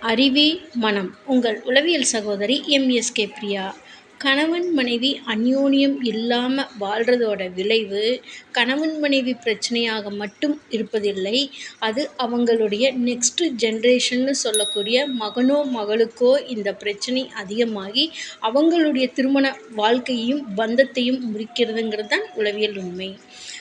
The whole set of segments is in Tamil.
அறிவே மனம். உங்கள் உளவியல் சகோதரி எம்எஸ்கே பிரியா. கணவன் மனைவி அந்யோன்யம் இல்லாமல் வாழ்கிறதோட விளைவு கணவன் மனைவி பிரச்சனையாக மட்டும் இருப்பதில்லை. அது அவங்களுடைய நெக்ஸ்ட்டு ஜென்ரேஷன்னு சொல்லக்கூடிய மகனோ மகளுக்கோ இந்த பிரச்சனை அதிகமாகி அவங்களுடைய திருமண வாழ்க்கையையும் பந்தத்தையும் முறிக்கிறதுங்கிறது தான் உளவியல் உண்மை.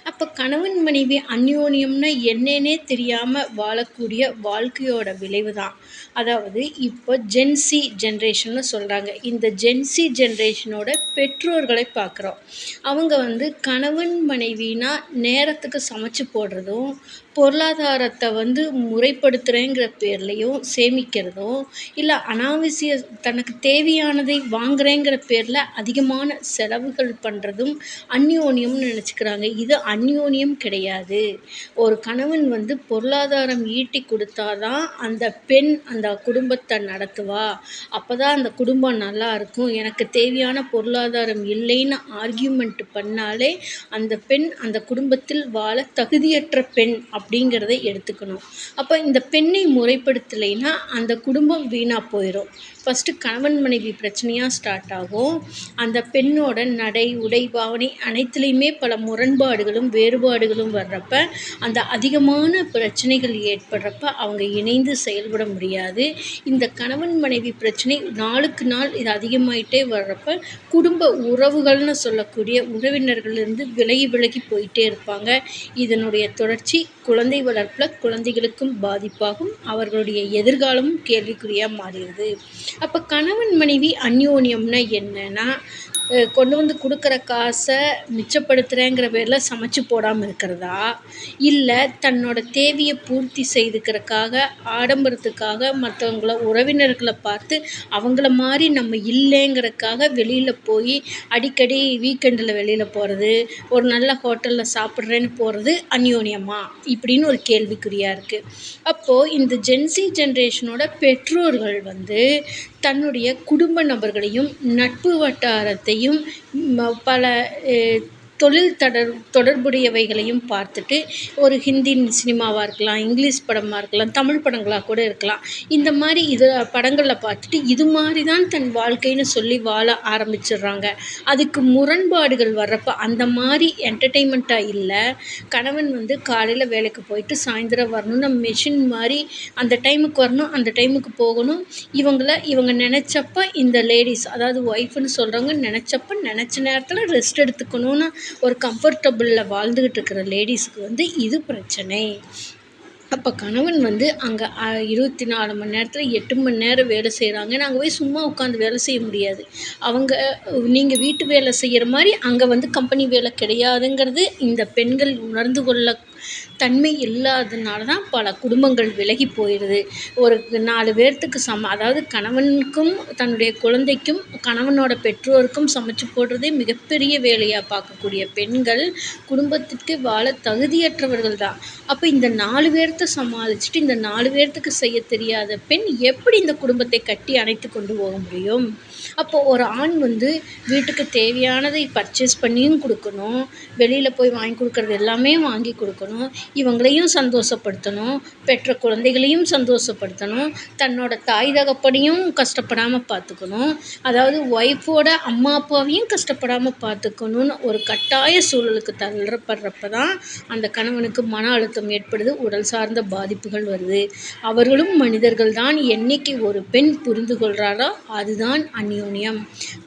அப்போ கணவன் மனைவி அந்யோன்யம்னா என்னன்னே தெரியாமல் வாழக்கூடிய வாழ்க்கையோட விளைவு தான் அதாவது இப்போ ஜென்சி ஜென்ரேஷன்னு சொல்கிறாங்க இந்த ஜென்சி ஜென்ரேஷனோட பெற்றோர்களை பார்க்குறோம். அவங்க வந்து கணவன் மனைவினா நேரத்துக்கு சமைச்சு போடுறதும் பொருளாதாரத்தை வந்து முறைப்படுத்துகிறேங்கிற பேர்லையும் சேமிக்கிறதோ இல்லை அனாவசிய தனக்கு தேவையானதை வாங்குறேங்கிற பேரில் அதிகமான செலவுகள் பண்ணுறதும் அந்யோன்யம்னு நினச்சிக்கிறாங்க. இது அந்யோன்யம் கிடையாது. ஒரு கணவன் வந்து பொருளாதாரம் ஈட்டி கொடுத்தா தான் அந்த பெண் அந்த குடும்பத்தை நடத்துவா. அப்போ தான் அந்த குடும்பம் நல்லா இருக்கும். எனக்கு தேவையான பொருளாதாரம் இல்லைன்னு ஆர்கியூமெண்ட் பண்ணாலே அந்த பெண் அந்த குடும்பத்தில் வாழ தகுதியற்ற பெண் அப்படிங்கிறத எடுத்துக்கணும். அப்போ இந்த பெண்ணை முறைப்படுத்தலைன்னா அந்த குடும்பம் வீணாக போயிடும் ஃபஸ்ட்டு கணவன் மனைவி பிரச்சனையாக ஸ்டார்ட் ஆகும். அந்த பெண்ணோட நடை உடை பாவனை அனைத்துலேயுமே பல முரண்பாடுகளும் வேறுபாடுகளும் வர்றப்ப அந்த அதிகமான பிரச்சனைகள் ஏற்படுறப்ப அவங்க இணைந்து செயல்பட முடியாது. இந்த கணவன் மனைவி பிரச்சனை நாளுக்கு நாள் இது அதிகமாயிட்டே வர்றப்ப குடும்ப உறவுகள்னு சொல்லக்கூடிய உறவினர்கள்லேருந்து விலகி விலகி போயிட்டே இருப்பாங்க. இதனுடைய தொடர்ச்சி குழந்தை வளர்ப்பில் குழந்தைகளுக்கும் பாதிப்பாகும். அவர்களுடைய எதிர்காலமும் கேள்விக்குறியாக மாறிடுது அப்போ கணவன் மனைவி அந்யோன்யம்னா என்னன்னா கொண்டு வந்து கொடுக்குற காசை மிச்சப்படுத்துகிறேங்கிற பேரில் சமைச்சு போடாமல் இருக்கிறதா? இல்லை தன்னோட தேவையை பூர்த்தி செய்துக்கிறக்காக ஆடம்பரத்துக்காக மற்றவங்கள உறவினர்களை பார்த்து அவங்கள மாதிரி நம்ம இல்லைங்கிறக்காக வெளியில் போய் அடிக்கடி வீக்கெண்டில் வெளியில் போகிறது ஒரு நல்ல ஹோட்டலில் சாப்பிட்றேன்னு போகிறது அந்யோன்யமா? இப்படின்னு ஒரு கேள்விக்குறியாக இருக்குது அப்போது இந்த ஜென்சி ஜென்ரேஷனோட பெற்றோர்கள் வந்து தன்னுடைய குடும்ப நபர்களையும் நட்பு வட்டாரத்தையும் பல தொழில் தொடர் தொடர்புடையவைகளையும் பார்த்துட்டு ஒரு ஹிந்தி சினிமாவாக இருக்கலாம் இங்கிலீஷ் படமாக இருக்கலாம் தமிழ் படங்களாக கூட இருக்கலாம். இந்த மாதிரி இது படங்களில் பார்த்துட்டு இது மாதிரி தான் தன் வாழ்க்கைன்னு சொல்லி வாழ ஆரம்பிச்சிடுறாங்க. அதுக்கு முரண்பாடுகள் வர்றப்போ அந்த மாதிரி என்டர்டெயின்மெண்ட்டாக இல்லை. கணவன் வந்து காலையில் வேலைக்கு போயிட்டு சாயந்தரம் வரணும்னு மிஷின் மாதிரி அந்த டைமுக்கு வரணும் அந்த டைமுக்கு போகணும். இவங்கள இவங்க நினச்சப்ப இந்த லேடிஸ் அதாவது ஒய்ஃப்னு சொல்கிறவங்க நினச்சப்ப நினச்ச நேரத்தில் ரெஸ்ட் எடுத்துக்கணும்னு ஒரு கம்ஃபர்டபுளில் வாழ்ந்துக்கிட்டு இருக்கிற லேடிஸுக்கு வந்து இது பிரச்சனை. அப்போ கணவன் வந்து அங்கே இருபத்தி நாலு மணி நேரத்தில் எட்டு மணி நேரம் வேலை செய்கிறாங்க நாங்கள் போய் சும்மா உட்காந்து வேலை செய்ய முடியாது. அவங்க நீங்கள் வீட்டு வேலை செய்கிற மாதிரி அங்கே வந்து கம்பெனி வேலை கிடையாதுங்கிறது இந்த பெண்கள் உணர்ந்து கொள்ள தன்மை இல்லாததுனால தான் பல குடும்பங்கள் விலகி போயிடுது ஒரு நாலு பேர்த்துக்கு சம அதாவது கணவனுக்கும் தன்னுடைய குழந்தைக்கும் கணவனோட பெற்றோருக்கும் சமைச்சு போடுறதே மிகப்பெரிய வேலையாக பார்க்கக்கூடிய பெண்கள் குடும்பத்திற்கு வாழ தகுதியற்றவர்கள் தான் அப்போ இந்த நாலு பேர்த்த சமாளிச்சுட்டு இந்த நாலு பேர்த்துக்கு செய்ய தெரியாத பெண் எப்படி இந்த குடும்பத்தை கட்டி அணைத்து கொண்டு போக முடியும்? அப்போது ஒரு ஆண் வந்து வீட்டுக்கு தேவையானதை பர்ச்சேஸ் பண்ணியும் கொடுக்கணும். வெளியில் போய் வாங்கி கொடுக்குறது எல்லாமே வாங்கி கொடுக்கணும். இவங்களையும் சந்தோஷப்படுத்தணும். பெற்ற குழந்தைகளையும் சந்தோஷப்படுத்தணும். தன்னோட தாய் தகப்பனையும் கஷ்டப்படாமல் பார்த்துக்கணும். அதாவது ஒய்ஃபோட அம்மா அப்பாவையும் கஷ்டப்படாமல் பார்த்துக்கணுன்னு ஒரு கட்டாய சூழலுக்கு தள்ளப்படுறப்ப தான் அந்த கணவனுக்கு மன அழுத்தம் ஏற்படுது உடல் சார்ந்த பாதிப்புகள் வருது. அவர்களும் மனிதர்கள் தான் என்னைக்கு ஒரு பெண் புரிந்து கொள்கிறாரோ அதுதான் அந்யோன்யம்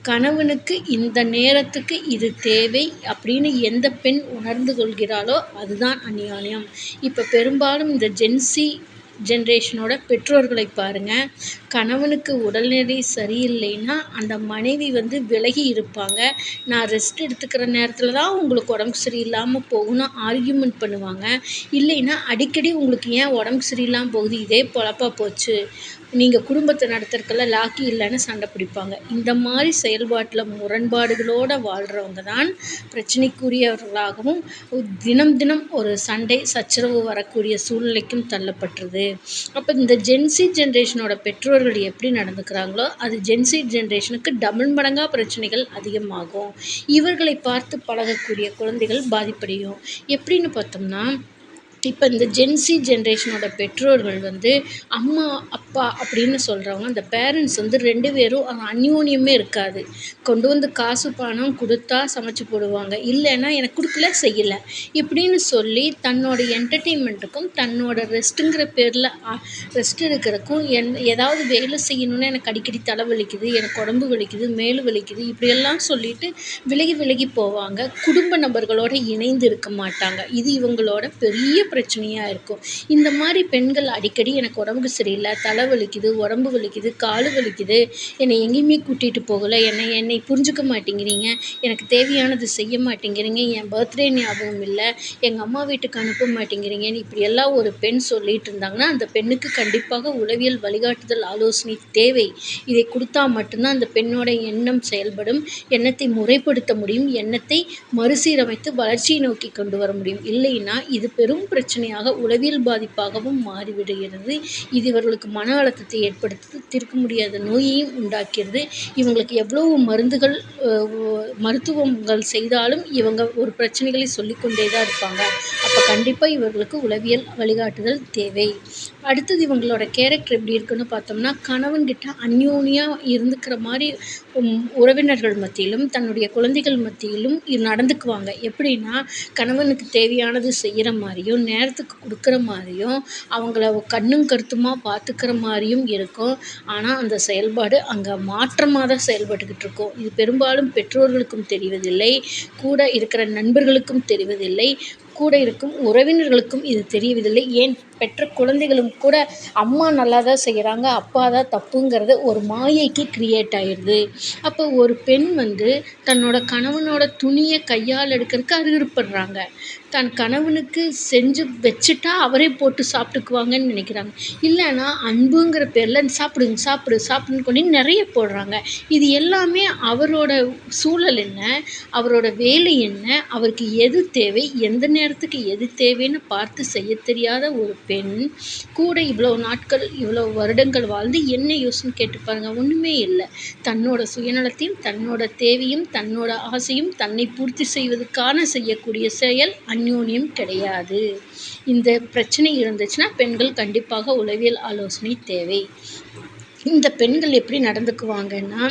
கணவனுக்கு இந்த நேரத்துக்கு இது தேவை அப்படின்னு எந்த பெண் உணர்ந்து கொள்கிறாளோ அதுதான் அந்யோன்யம் இப்போ பெரும்பாலும் இந்த ஜென்சி ஜென்ரேஷனோட பெற்றோர்களை பாருங்கள் கணவனுக்கு உடல்நிலை சரியில்லைன்னா அந்த மனைவி வந்து விலகி இருப்பாங்க. நான் ரெஸ்ட் எடுத்துக்கிற நேரத்தில் தான் உங்களுக்கு உடம்பு சரியில்லாமல் போகும்னு ஆர்கியூமெண்ட் பண்ணுவாங்க. இல்லைன்னா அடிக்கடி உங்களுக்கு ஏன் உடம்பு சரியில்லாமல் போகுது? இதே பொழப்பா போச்சு. நீங்கள் குடும்பத்தை நடத்துறதுக்கெல்லாம் லாக்கி இல்லைன்னு சண்டை பிடிப்பாங்க. இந்த மாதிரி செயல்பாட்டில் முரண்பாடுகளோடு வாழ்கிறவங்க தான் பிரச்சனைக்குரியவர்களாகவும் தினம் தினம் ஒரு சண்டை சச்சரவு வரக்கூடிய சூழ்நிலைக்கும் தள்ளப்பட்டுருது. அப்போ இந்த ஜென்சி ஜென்ரேஷனோட பெற்றோர்கள் எப்படி நடந்துக்கிறாங்களோ அது ஜென்சி ஜென்ரேஷனுக்கு டபுள் மடங்காக பிரச்சனைகள் அதிகமாகும். இவர்களை பார்த்து பழகக்கூடிய குழந்தைகள் பாதிப்படையும். எப்படின்னு பார்த்தோம்னா இப்போ இந்த ஜென்சி ஜென்ரேஷனோட பெற்றோர்கள் வந்து அம்மா அப்பா அப்படின்னு சொல்கிறவங்க அந்த பேரண்ட்ஸ் வந்து ரெண்டு பேரும் அந்யோன்யமே இருக்காது. கொண்டு வந்து காசு பணம் கொடுத்தா சமைச்சு போடுவாங்க. இல்லைன்னா எனக்கு கொடுக்கல செய்யலை. இப்படின்னு சொல்லி தன்னோட என்டர்டெயின்மெண்ட்டுக்கும் தன்னோட ரெஸ்ட்டுங்கிற பேரில் ரெஸ்ட் எடுக்கிறதுக்கும் என் ஏதாவது வேலை செய்யணும்னு எனக்கு அடிக்கடி தலை வலிக்குது எனக்கு உடம்பு வலிக்குது மேலு வலிக்குது இப்படியெல்லாம் சொல்லிட்டு விலகி விலகி போவாங்க. குடும்ப நபர்களோட இணைந்து இருக்க மாட்டாங்க. இது இவங்களோட பெரிய பிரச்சனையாக இருக்கும். இந்த மாதிரி பெண்கள் அடிக்கடி எனக்கு உடம்புக்கு சரியில்லை தலை வலிக்குது உடம்பு வலிக்குது கால் வலிக்குது என்னை எங்கேயுமே கூட்டிகிட்டு போகலை என்னை என்னை புரிஞ்சுக்க மாட்டேங்கிறீங்க எனக்கு தேவையானது செய்ய மாட்டேங்கிறீங்க என் பர்த்டே ஞாபகம் இல்லை எங்கள் அம்மா வீட்டுக்கு அனுப்ப மாட்டேங்கிறீங்கன்னு இப்படியெல்லாம் ஒரு பெண் சொல்லிட்டு இருந்தாங்கன்னா அந்த பெண்ணுக்கு கண்டிப்பாக உளவியல் வழிகாட்டுதல் ஆலோசனை தேவை. இதை கொடுத்தா மட்டும்தான் அந்த பெண்ணோட எண்ணம் செயல்படும் எண்ணத்தை முறைப்படுத்த முடியும் எண்ணத்தை மறுசீரமைத்து வளர்ச்சியை நோக்கி கொண்டு வர முடியும். இல்லைன்னா இது பெரும் பிரச்சனையாக உளவியல் பாதிப்பாகவும் மாறிவிடுகிறது. இது இவர்களுக்கு மன அழுத்தத்தை ஏற்படுத்தி தீர்க்க முடியாத நோயையும் உண்டாக்கிறது. இவங்களுக்கு எவ்வளவு மருந்துகள் மருத்துவங்கள் செய்தாலும் இவங்க ஒரு பிரச்சனைகளை சொல்லிக்கொண்டே தான் இருப்பாங்க. அப்போ கண்டிப்பாக இவர்களுக்கு உளவியல் வழிகாட்டுதல் தேவை. அடுத்தது இவங்களோட கேரக்டர் எப்படி இருக்குன்னு பார்த்தோம்னா கணவன்கிட்ட அந்யோன்யாக இருந்துக்கிற மாதிரி உறவினர்கள் மத்தியிலும் தன்னுடைய குழந்தைகள் மத்தியிலும் நடந்துக்குவாங்க. எப்படின்னா கணவனுக்கு தேவையானது செய்கிற மாதிரியும் நேரத்துக்கு கொடுக்குற மாதிரியும் அவங்கள கண்ணும் கருத்துமாக பார்த்துக்குற மாதிரியும் இருக்கும். ஆனால் அந்த செயல்பாடு அங்கே மாற்றமாக தான் செயல்பட்டுக்கிட்டு இருக்கும். இது பெரும்பாலும் பெற்றோர்களுக்கும் தெரிவதில்லை கூட இருக்கிற நண்பர்களுக்கும் தெரிவதில்லை. கூட இருக்கும் உறவினர்களுக்கும் இது தெரியவதில்லை ஏன்? பெற்ற குழந்தைகளும் கூட அம்மா நல்லா தான் செய்கிறாங்க அப்பா தான் தப்புங்கிறது ஒரு மாயைக்கு கிரியேட் ஆயிடுது அப்போ ஒரு பெண் வந்து தன்னோட கணவனோட துணியை கையால் எடுக்கிறதுக்கு அருகருப்படுறாங்க தன் கணவனுக்கு செஞ்சு வச்சுட்டா அவரே போட்டு சாப்பிட்டுக்குவாங்கன்னு நினைக்கிறாங்க. இல்லைன்னா அன்புங்கிற பேரில் சாப்பிடுங்க சாப்பிடு சாப்பிடுன்னு கொண்டு நிறைய போடுறாங்க. இது எல்லாமே அவரோட சூழல் என்ன? அவரோட வேலை என்ன? அவருக்கு எது தேவை? எந்த நேரம் நேரத்துக்கு எது தேவைன்னு பார்த்து செய்ய தெரியாத ஒரு பெண் கூட இவ்வளோ நாட்கள் இவ்வளோ வருடங்கள் வாழ்ந்து என்ன யூஸ்ன்னு கேட்டு பாருங்கள் ஒன்றுமே இல்லை. தன்னோட சுயநலத்தையும் தன்னோட தேவையும் தன்னோட ஆசையும் தன்னை பூர்த்தி செய்வதற்கான செய்யக்கூடிய செயல் அந்யோன்யம் கிடையாது. இந்த பிரச்சனை இருந்துச்சுன்னா பெண்கள் கண்டிப்பாக உளவியல் ஆலோசனை தேவை. இந்த பெண்கள் எப்படி நடந்துக்குவாங்கன்னா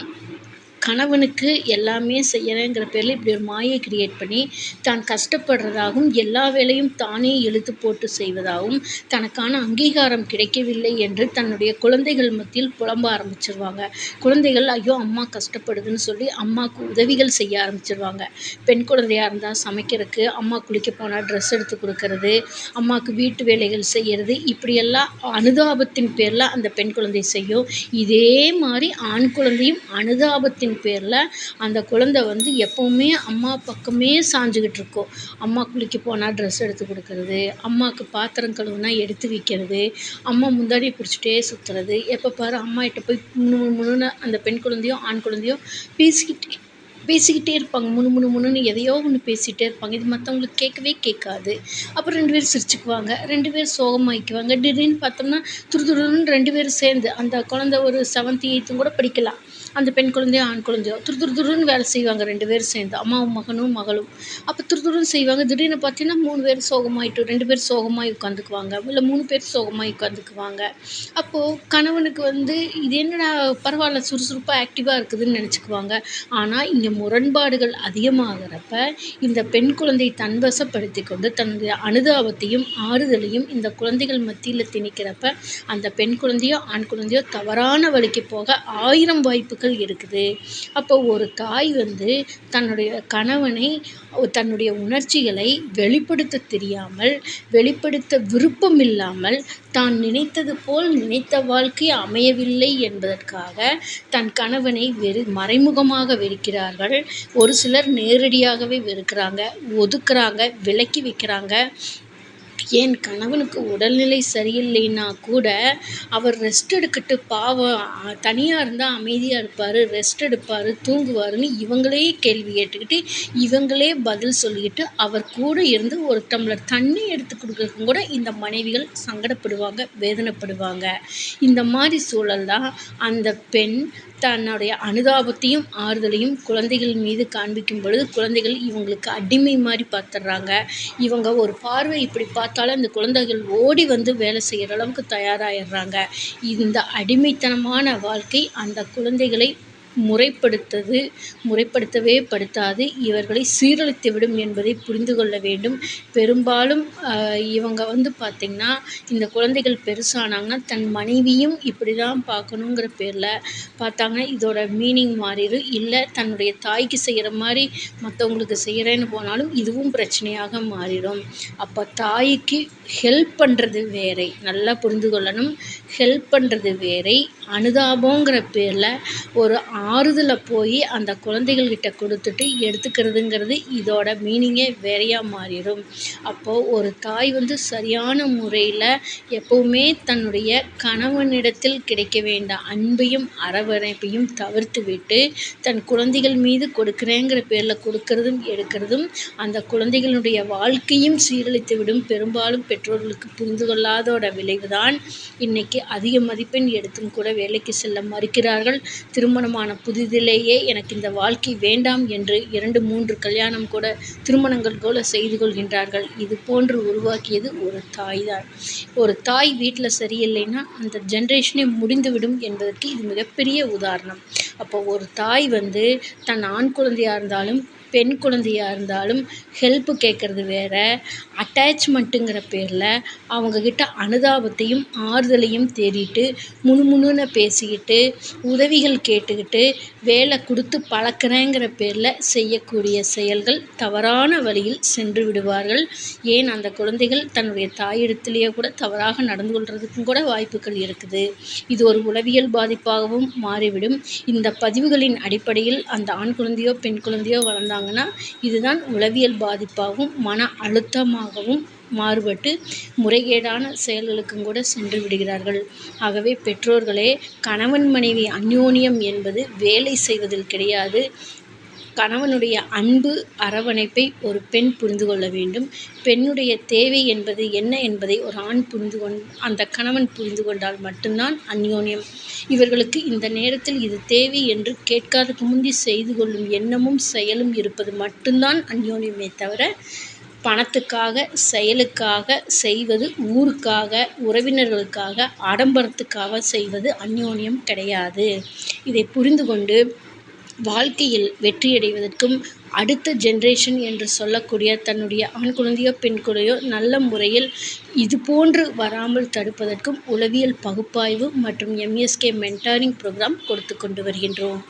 கணவனுக்கு எல்லாமே செய்யறேங்கிற பேரில் இப்படி ஒரு மாயை கிரியேட் பண்ணி தான் கஷ்டப்படுறதாகவும் எல்லா வேலையும் தானே இழுத்து போட்டு செய்வதாகவும் தனக்கான அங்கீகாரம் கிடைக்கவில்லை என்று தன்னுடைய குழந்தைகள் மத்தியில் புலம்ப ஆரம்பிச்சிருவாங்க. குழந்தைகள் ஐயோ அம்மா கஷ்டப்படுதுன்னு சொல்லி அம்மாவுக்கு உதவிகள் செய்ய ஆரம்பிச்சிருவாங்க. பெண் குழந்தையாக இருந்தால் சமைக்கிறதுக்கு அம்மா குளிக்க போனால் ட்ரெஸ் எடுத்து கொடுக்கறது அம்மாவுக்கு வீட்டு வேலைகள் செய்கிறது இப்படியெல்லாம் அனுதாபத்தின் பேரில் அந்த பெண் குழந்தை செய்யும். இதே மாதிரி ஆண் குழந்தையும் அனுதாபத்தின் பேரில் அந்த குழந்த வந்து எப்போவுமே அம்மா பக்கமே சாஞ்சுக்கிட்டு இருக்கும். அம்மா குளிக்க போனால் ட்ரெஸ் எடுத்து கொடுக்கறது அம்மாவுக்கு பாத்திரம் கழுவுனா எடுத்து வைக்கிறது அம்மா முந்தாடி பிடிச்சிட்டே சுற்றுறது எப்போ பாரு அம்மாகிட்ட போய் முணு முணுன்னு அந்த பெண் குழந்தையோ ஆண் குழந்தையோ பேசிக்கிட்டே பேசிக்கிட்டே இருப்பாங்க. முணு முணு முணுன்னு எதையோ ஒன்று பேசிகிட்டே இருப்பாங்க. இது மற்றவங்களுக்கு கேட்கவே கேட்காது. அப்புறம் ரெண்டு பேரும் சிரிச்சுக்குவாங்க. ரெண்டு பேரும் சோகமாயிக்குவாங்க. திடீர்னு பார்த்தோம்னா துரு துருன்னு ரெண்டு பேரும் சேர்ந்து அந்த குழந்த ஒரு செவன்த் எயித்தும் கூட படிக்கலாம். அந்த பெண் குழந்தையோ ஆண் குழந்தையோ துரு துரு துருன்னு வேலை செய்வாங்க ரெண்டு பேரும் சேர்ந்து. அம்மாவும் மகனும் மகளும். அப்போ துரு துருன்னு செய்வாங்க. திடீர்னு பார்த்தீங்கன்னா மூணு பேர் சோகமாயிட்டு ரெண்டு பேர் சோகமாகி உட்காந்துக்குவாங்க இல்லை மூணு பேர் சோகமாகி உட்காந்துக்குவாங்க அப்போது கணவனுக்கு வந்து இது என்னடா பரவாயில்ல சுறுசுறுப்பாக ஆக்டிவாக இருக்குதுன்னு நினச்சிக்குவாங்க. ஆனால் இங்கே முரண்பாடுகள் அதிகமாகிறப்ப இந்த பெண் குழந்தை தன்வசப்படுத்தி கொண்டு தன்னுடைய அனுதாபத்தையும் ஆறுதலையும் இந்த குழந்தைகள் மத்தியில் திணிக்கிறப்ப அந்த பெண் குழந்தையோ ஆண் குழந்தையோ தவறான வழிக்கு போக ஆயிரம் வாய்ப்புகள் வாய்ப்புகள் இருக்குது. அப்போ ஒரு தாய் வந்து தன்னுடைய கணவனை தன்னுடைய உணர்ச்சிகளை வெளிப்படுத்த தெரியாமல் வெளிப்படுத்த விருப்பம் இல்லாமல் தான் நினைத்தது போல் நினைத்த வாழ்க்கை அமையவில்லை என்பதற்காக தன் கணவனை வெறு மறைமுகமாக வெறுக்கிறார்கள். ஒரு சிலர் நேரடியாகவே வெறுக்கிறாங்க ஒதுக்குறாங்க விலக்கி வைக்கிறாங்க. என் கணவனுக்கு உடல்நிலை சரியில்லைன்னா கூட அவர் ரெஸ்ட் எடுக்கிட்டு பாவம் தனியாக இருந்தால் அமைதியாக இருப்பார் ரெஸ்ட் எடுப்பார் தூங்குவாருன்னு இவங்களே கேள்வி கேட்டுக்கிட்டு இவங்களே பதில் சொல்லிக்கிட்டு அவர் கூட இருந்து ஒரு டம்ளர் தண்ணி எடுத்து கொடுக்குறதுக்கும் கூட இந்த மனைவிகள் சங்கடப்படுவாங்க வேதனைப்படுவாங்க. இந்த மாதிரி சூழல் தான் அந்த பெண் தன்னுடைய அனுதாபத்தையும் ஆறுதலையும் குழந்தைகள் மீது காண்பிக்கும் பொழுது குழந்தைகள் இவங்களுக்கு அடிமை மாதிரி பார்த்துட்றாங்க. இவங்க ஒரு பார்வை இப்படி பார்த்தாலும் அந்த குழந்தைகள் ஓடி வந்து வேலை செய்கிற அளவுக்கு தயாராகிடுறாங்க இந்த அடிமைத்தனமான வாழ்க்கை அந்த குழந்தைகளை முறைப்படுத்தது முறைப்படுத்தவே படுத்தாது. இவர்களை சீரழித்து விடும் என்பதை புரிந்து கொள்ள வேண்டும். பெரும்பாலும் இவங்க வந்து பார்த்திங்கன்னா இந்த குழந்தைகள் பெருசானாங்கன்னா தன் மனைவியும் இப்படி தான் பார்க்கணுங்கிற பேரில் பார்த்தாங்கன்னா இதோட மீனிங் மாறிடும். இல்லை தன்னுடைய தாய்க்கு செய்கிற மாதிரி மற்றவங்களுக்கு செய்கிறேன்னு போனாலும் இதுவும் பிரச்சனையாக மாறிடும். அப்போ தாய்க்கு ஹெல்ப் பண்ணுறது வேறை. நல்லா புரிந்து கொள்ளணும். ஹெல்ப் பண்ணுறது வேறை. அனுதாபங்கிற பேரில் ஒரு ஆறுதலை போய் அந்த குழந்தைகள்கிட்ட கொடுத்துட்டு எடுத்துக்கிறதுங்கிறது இதோட மீனிங்கே வேறையாக மாறிடும். அப்போது ஒரு தாய் வந்து சரியான முறையில் எப்போவுமே தன்னுடைய கணவனிடத்தில் கிடைக்க வேண்டிய அன்பையும் அரவணைப்பையும் தவிர்த்து விட்டு தன் குழந்தைகள் மீது கொடுக்குறேங்கிற பேரில் கொடுக்கறதும் எடுக்கிறதும் அந்த குழந்தைகளுடைய வாழ்க்கையும் சீரழித்து விடும் பெரும்பாலும் பெற்றோர்களுக்கு புரிந்து கொள்ளாதோட விளைவு தான் இன்றைக்கி அதிக மதிப்பெண் எடுத்தும் கூட வேலைக்கு செல்ல மறுக்கிறார்கள். திருமணமான புதிதிலேயே எனக்கு இந்த வாழ்க்கை வேண்டாம் என்று இரண்டு மூன்று கல்யாணம் கூட திருமணங்கள் போல செய்து கொள்கின்றார்கள். இது போன்று உருவாக்கியது ஒரு தாய் தான் ஒரு தாய் வீட்டில் சரியில்லைன்னா அந்த ஜென்ரேஷனே முடிந்துவிடும் என்பதற்கு இது மிகப்பெரிய உதாரணம். அப்போ ஒரு தாய் வந்து தன் ஆண் குழந்தையாக இருந்தாலும் பெண் குழந்தையாக இருந்தாலும் ஹெல்ப்பு கேட்குறது வேறு. அட்டாச்மெண்ட்டுங்கிற பேரில் அவங்கக்கிட்ட அனுதாபத்தையும் ஆறுதலையும் தேடிட்டு முணுமுணுன்னு பேசிக்கிட்டு உதவிகள் கேட்டுக்கிட்டு வேலை கொடுத்து பழக்கிறேங்கிற பேரில் செய்யக்கூடிய செயல்கள் தவறான வழியில் சென்று விடுவார்கள். ஏன் அந்த குழந்தைகள் தன்னுடைய தாயிடத்திலேயே கூட தவறாக நடந்து கொள்கிறதுக்கும் கூட வாய்ப்புகள் இருக்குது. இது ஒரு உளவியல் பாதிப்பாகவும் மாறிவிடும். இந்த பதிவுகளின் அடிப்படையில் அந்த ஆண் குழந்தையோ பெண் குழந்தையோ வளர்ந்தாங்கன்னா இதுதான் உளவியல் பாதிப்பாகவும் மன அழுத்தமாகவும் மாறுபட்டு முறைகேடான செயல்களுக்கும் கூட சென்று விடுகிறார்கள். ஆகவே பெற்றோர்களே கணவன் மனைவி அந்யோன்யம் என்பது வேலை செய்வதில் கிடையாது. கணவனுடைய அன்பு அரவணைப்பை ஒரு பெண் புரிந்து கொள்ள வேண்டும். பெண்ணுடைய தேவை என்பது என்ன என்பதை ஒரு ஆண் புரிந்து கொண் அந்த கணவன் புரிந்து கொண்டால் மட்டும்தான் அந்யோன்யம். இவர்களுக்கு இந்த நேரத்தில் இது தேவை என்று கேட்காதக்கு முந்தி செய்து கொள்ளும் எண்ணமும் செயலும் இருப்பது மட்டும்தான் அந்யோன்யமே தவிர பணத்துக்காக செயலுக்காக செய்வது ஊருக்காக உறவினர்களுக்காக ஆடம்பரத்துக்காக செய்வது அந்யோன்யம் கிடையாது. இதை புரிந்து கொண்டு வாழ்க்கையில் வெற்றியடைவதற்கும் அடுத்த ஜென்ரேஷன் என்று சொல்லக்கூடிய தன்னுடைய ஆண் குழந்தையோ பெண் குழந்தையோ நல்ல முறையில் இதுபோன்று வராமல் தடுப்பதற்கும் உளவியல் பகுப்பாய்வு மற்றும் எம்எஸ்கே மென்டாரிங் ப்ரோக்ராம் கொடுத்து கொண்டு வருகின்றோம்.